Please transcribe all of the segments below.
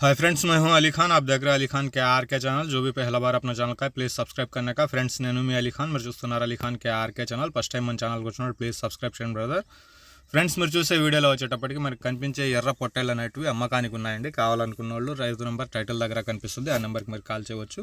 Hi friends मैं हूं अली खान आप देख रहे हैं अली खान के आर के ఛానల్ जो भी पहला बार अपना ఛానల్ का ప్లీజ్ సబ్స్క్రైబ్ करने का ఫ్రెండ్స్ నేను మీ అలీ ఖాన్ మీరు చూస్తున్నారు Ali Khan K RK channel first time మన ఛానల్కి వచ్చినప్పుడు ప్లీజ్ సబ్స్క్రైబ్ చేయండి బ్రదర్ ఫ్రెండ్స్ మీరు చూసే వీడియోలో వచ్చేటప్పటికి మనకి కనిపించే ఎర్ర పొట్టేళ్ళు అనేటివి అమ్మకానికి ఉన్నాయండి కావాలనుకున్న వాళ్ళు రైతు నెంబర్ టైటిల్ దగ్గర కనిపిస్తుంది ఆ నెంబర్కి మీరు కాల్ చేయవచ్చు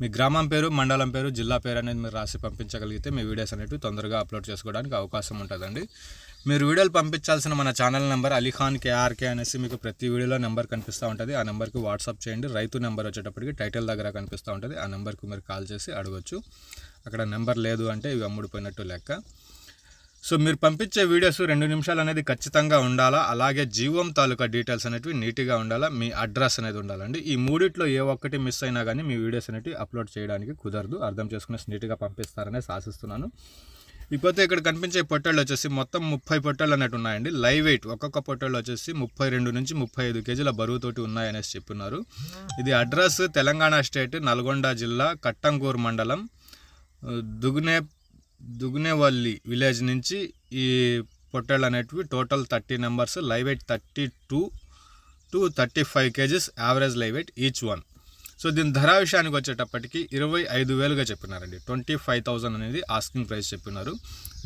మీ గ్రామం పేరు మండలం పేరు జిల్లా పేరు అనేది మీరు రాసి పంపించగలిగితే మీ వీడియోస్ అనేవి తొందరగా అప్లోడ్ చేసుకోవడానికి అవకాశం ఉంటుందండి. మీరు వీడియోలు పంపించాల్సిన మన ఛానల్ నెంబర్ అలీఖాన్ కేఆర్కే అనేసి మీకు ప్రతి వీడియోలో నెంబర్ కనిపిస్తూ ఉంటుంది. ఆ నెంబర్కి వాట్సాప్ చేయండి. రైతు నెంబర్ వచ్చేటప్పటికి టైటిల్ దగ్గర కనిపిస్తూ ఉంటుంది. ఆ నెంబర్కి మీరు కాల్ చేసి అడగొచ్చు. అక్కడ నెంబర్ లేదు అంటే ఇవి అమ్ముడిపోయినట్టు లెక్క. సో మీరు పంపించే వీడియోస్ రెండు నిమిషాలు అనేది ఖచ్చితంగా ఉండాలా? అలాగే జీవం తాలూకా డీటెయిల్స్ అనేటివి నీట్గా ఉండాలా? మీ అడ్రస్ అనేది ఉండాలండి. ఈ మూడిట్లో ఏ ఒక్కటి మిస్ అయినా కానీ మీ వీడియోస్ అనేవి అప్లోడ్ చేయడానికి కుదరదు. అర్థం చేసుకునే నీట్గా పంపిస్తారనే ఆశిస్తున్నాను. ఇకపోతే ఇక్కడ కనిపించే పొట్టళ్ళు వచ్చేసి మొత్తం ముప్పై పొట్టేళ్ళు అన్నట్టు ఉన్నాయండి. లైవ్ వెయిట్ ఒక్కొక్క పొట్టళ్ళు వచ్చేసి ముప్పై రెండు నుంచి ముప్పై ఐదు కేజీల బరువుతోటి ఉన్నాయనేసి చెప్పున్నారు. ఇది అడ్రస్ తెలంగాణ స్టేట్ నల్గొండ జిల్లా కట్టంగూరు మండలం దుగునే దుగునేవల్లి విలేజ్ నుంచి ఈ పొట్టేళ్ళు అనేటివి total thirty numbers live weight thirty two to thirty five kgs average live weight each one. So దీని ధర విషయానికి వచ్చేటప్పటికి ఇరవై ఐదు వేలుగా చెప్పినారండి. ట్వంటీ ఫైవ్ థౌసండ్ అనేది ఆస్కింగ్ ప్రైస్ చెప్పినారు.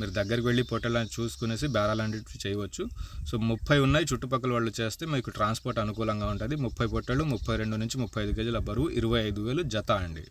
మీరు దగ్గరికి వెళ్ళి పొట్టేళ్ళని చూసుకునేసి బేరాలాంటివి చేయవచ్చు. సో ముప్పై ఉన్నాయి. చుట్టుపక్కల వాళ్ళు చేస్తే మీకు ట్రాన్స్పోర్ట్ అనుకూలంగా ఉంటుంది. ముప్పై పొట్టేళ్ళు ముప్పై రెండు నుంచి ముప్పై ఐదు కేజీల బరువు ఇరవై ఐదు వేలు జత అండి.